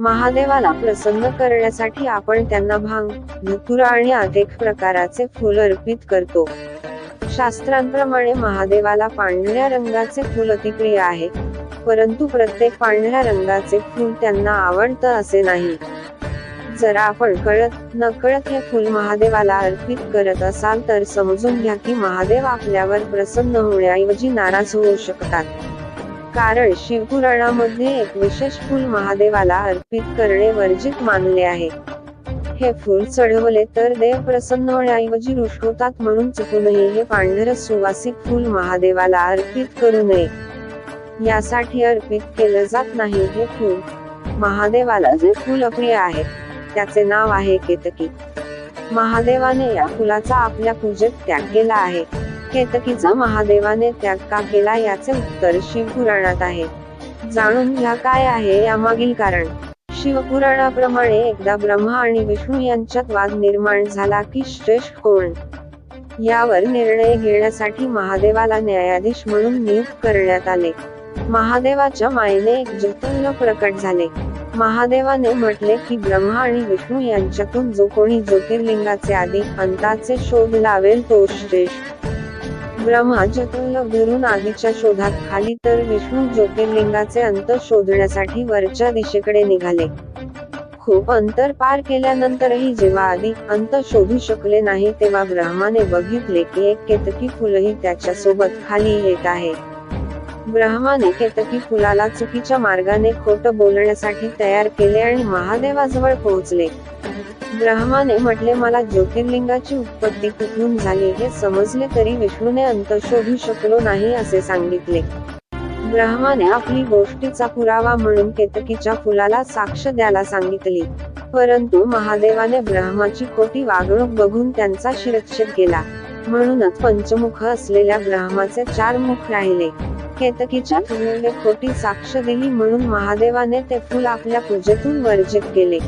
महादेवाला प्रसन्न करण्यासाठी आपण त्यांना भांग धतुरा आणि अनेक प्रकाराचे फूल अर्पित करतो. शास्त्रांप्रमाणे महादेवाला पांढऱ्या रंगाचे फूल अतिप्रिय आहे परंतु प्रत्येक पांढऱ्या रंगाचे फूल त्यांना आवडतं असे नाही. जर आपण कळत नकळत हे फूल महादेवाला अर्पित करत असाल तर समजून घ्या की महादेव आपल्यावर प्रसन्न होण्याऐवजी नाराज होऊ शकतात. कारण शिवपुराणामध्ये एक विशेष फुल महादेवाला अर्पित करणे वर्जित मानले आहे. हे फूल चढवले तर देव प्रसन्न होण्याऐवजी रुष्ट होतात म्हणून चुकूनही हे पांढर सुवासिक फूल महादेवाला अर्पित करू नये. यासाठी अर्पित केलं जात नाही हे फूल महादेवाला जे फुल अप्रिय आहे त्याचे नाव आहे केतकी. महादेवाने या फुलाचा आपल्या पूजेत त्याग केला आहे. केतकीचा महादेवाने त्याग का केला याचे उत्तर शिवपुराणात आहे. जाणून घ्या काय आहे यामागील कारण. शिवपुराणाप्रमाणे एकदा ब्रह्मा आणि विष्णू यांच्यात वाद निर्माण झाला की श्रेष्ठ कोण? यावर निर्णय घेण्यासाठी महादेवाला न्यायाधीश म्हणून नियुक्त करण्यात आले. महादेवाच्या मायेने एक जतन प्रकट झाले. महादेवाने म्हटले की ब्रह्मा आणि विष्णू यांच्यातून जो कोणी ज्योतिर्लिंगाचे आधी अंताचे शोध लावेल तो श्रेष्ठ. ब्रह्मा जतुल्य धरून आधीच्या शोधात खाली तर विष्णू ज्योतिर्लिंगाचे अंत शोधण्यासाठी वरच्या दिशेकडे निघाले. खूप अंतर पार केल्यानंतरही जेव्हा आधी अंत शोधू शकले नाही तेव्हा ब्रह्माने बघितले की एक केतकी फुलही त्याच्या सोबत खाली येत आहे. ब्रह्माने केतकी फुलाला चुकीच्या मार्गाने खोट बोलण्यासाठी तयार केले आणि महादेवाजवळ पोहोचले? ब्रह्माने म्हटले मला ज्योतिर्लिंगाची उत्पत्ती कुठून झाली हे समजले तरी विष्णूने अंत शोधू शकलो नाही असे सांगितले. ब्रह्माने आपली गोष्टीचा पुरावा म्हणून केतकीच्या फुलाला साक्ष द्यायला सांगितली. परंतु महादेवाने ब्रह्माची खोटी वागणूक बघून त्यांचा शिरच्छेद केला. म्हणूनच पंचमुख असलेल्या ब्रह्माचे चार मुख राहिले. केतकीच्या फुलाने खोटी साक्ष दिली म्हणून महादेवाने ते फूल आपल्या पूजेतून वर्जित केले.